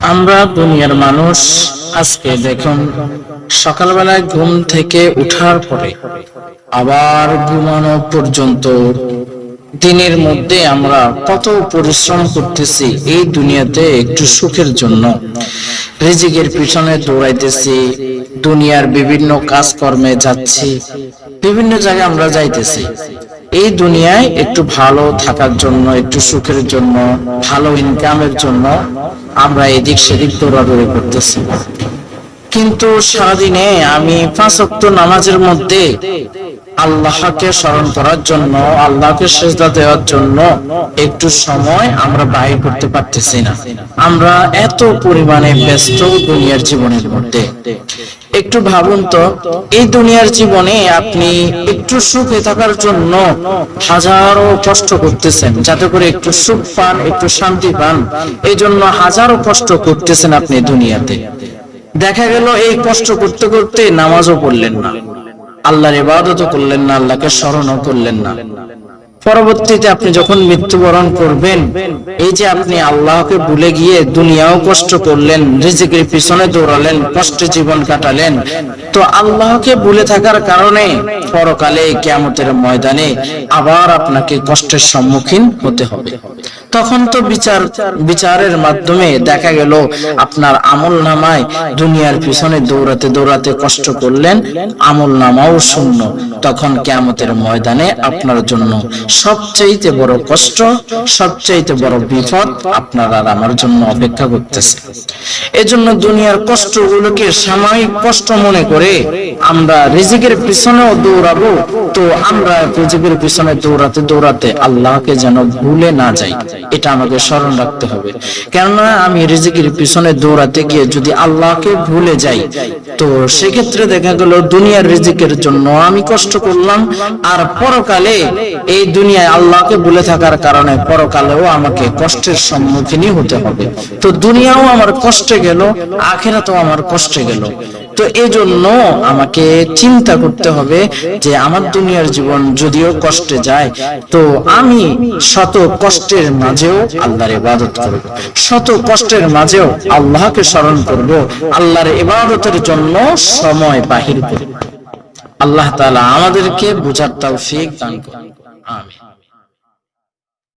আমরা দুনিয়ার মানুষ আজকে দেখুন সকালবেলায় ঘুম থেকে উঠার পরে, আবার ঘুমানো পর্যন্ত দিনের মধ্যে আমরা কত পরিশ্রম করতেছি এই দুনিয়াতে একটু সুখের জন্য। রিজিকের পিছনে দৌড়াইতেছি, দুনিয়ার বিভিন্ন কাজকর্মে যাচ্ছি, বিভিন্ন জায়গায় আমরা যাইতেছি। এই দুনিয়ায় একটু ভালো থাকার জন্য, একটু সুখের জন্য, ভালো ইনকামের জন্য আমরা এদিক সেদিক দৌড়াদৌড়ি করতেছি। কিন্তু সারাদিনে আমি পাঁচ নামাজের মধ্যে আল্লাহকে স্মরণ করার জন্য, আল্লাহকে সেজদা দেওয়ার জন্য একটু সময় আমরা ব্যয় করতে পারতেছি না। আমরা এত পরিমাণে ব্যস্ত দুনিয়ার জীবনের মধ্যে। একটু ভাবুন তো, এই দুনিয়ার জীবনে আপনি একটু সুখে থাকার জন্য হাজারো কষ্ট করতেছেন, যাতে করে একটু সুখ পান, একটু শান্তি পান। এই জন্য হাজারো কষ্ট করতেছেন আপনি দুনিয়াতে। দেখা গেল এই কষ্ট করতে করতে নামাজও পড়লেন না। আল্লাহর ইবাদত করলেন না আল্লাহকে স্মরণও করলেন না। পরবর্তীতে আপনি যখন মৃত্যুবরণ করবেন, এই যে আপনি আল্লাহকে ভুলে গিয়ে দুনিয়াও কষ্ট করলেন, রিজিকের পিছনে দৌড়ালেন, কষ্টে জীবন কাটালেন, তো আল্লাহকে ভুলে থাকার কারণে পরকালে কিয়ামতের ময়দানে আবার আপনাকে কষ্টের সম্মুখীন হতে হবে। তখন তো বিচার, বিচারের মাধ্যমে দেখা গেল আপনার আমল নামায় দুনিয়ার পিছনে দৌড়াতে দৌড়াতে কষ্ট করলেন আমল নামাও শূন্য। তখন কেয়ামতের ময়দানে আপনার জন্য সবচাইতে বড় কষ্ট, সবচাইতে বড় বিপদ আপনার আর আমার জন্য অপেক্ষা করতেছে। এজন্য দুনিয়ার কষ্টগুলোকে সাময়িক কষ্ট মনে করে আমরা রিজিকের পিছনেও দৌড়াবো, তো আমরা রিজিকের পিছনে দৌড়াতে দৌড়াতে আল্লাহকে যেন ভুলে না যাই, এটা আমাকে স্মরণ রাখতে হবে। কেননা আমি রিজিকের পিছনে দৌড়াতে গিয়ে যদি আল্লাহকে ভুলে যাই, তো সেক্ষেত্রে দেখা গেল দুনিয়ার রিজিকের জন্য আমি কষ্ট করলাম, আর পরকালে এই দুনিয়ায় আল্লাহকে ভুলে থাকার কারণে পরকালেও আমাকে কষ্টের সম্মুখীনই হতে হবে। তো দুনিয়াও আমার কষ্টে গেল, আখেরাতেও আমার কষ্টে গেল। তো এই জন্য আমাকে চিন্তা করতে হবে যে আমার দুনিয়ার জীবন যদিও কষ্টে যায়, তো আমি শত কষ্টের মাঝেও আল্লাহর ইবাদত করব। শত কষ্টের মাঝেও আল্লাহকে স্মরণ করব, আল্লাহর ইবাদতের জন্য সময় বাহির করব। আল্লাহ তাআলা আমাদেরকে বুঝার তৌফিক দান করুন। 啊